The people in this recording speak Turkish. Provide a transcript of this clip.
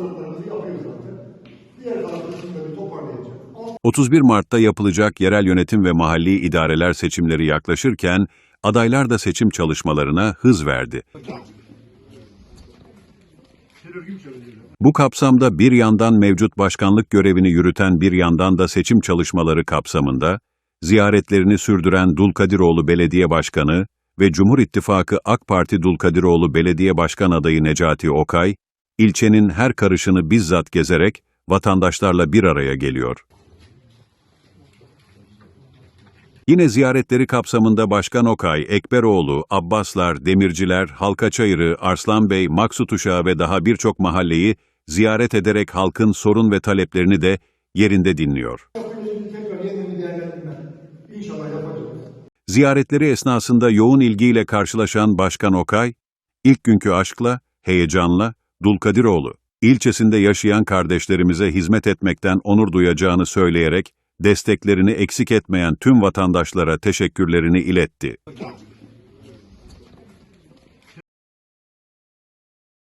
hazırlıklarımızı yapıyoruz zaten. Diğer kalan toparlayacak. 31 Mart'ta yapılacak yerel yönetim ve mahalli idareler seçimleri yaklaşırken adaylar da seçim çalışmalarına hız verdi. Bu kapsamda bir yandan mevcut başkanlık görevini yürüten bir yandan da seçim çalışmaları kapsamında ziyaretlerini sürdüren Dulkadiroğlu Belediye Başkanı ve Cumhur İttifakı AK Parti Dulkadiroğlu Belediye Başkan adayı Necati Okay, ilçenin her karışını bizzat gezerek vatandaşlarla bir araya geliyor. Yine ziyaretleri kapsamında Başkan Okay, Ekberoğlu, Abbaslar, Demirciler, Halkaçayırı, Arslanbey, Maksut Uşağı ve daha birçok mahalleyi ziyaret ederek halkın sorun ve taleplerini de yerinde dinliyor. Ziyaretleri esnasında yoğun ilgiyle karşılaşan Başkan Okay, ilk günkü aşkla, heyecanla, Dulkadiroğlu, ilçesinde yaşayan kardeşlerimize hizmet etmekten onur duyacağını söyleyerek, desteklerini eksik etmeyen tüm vatandaşlara teşekkürlerini iletti.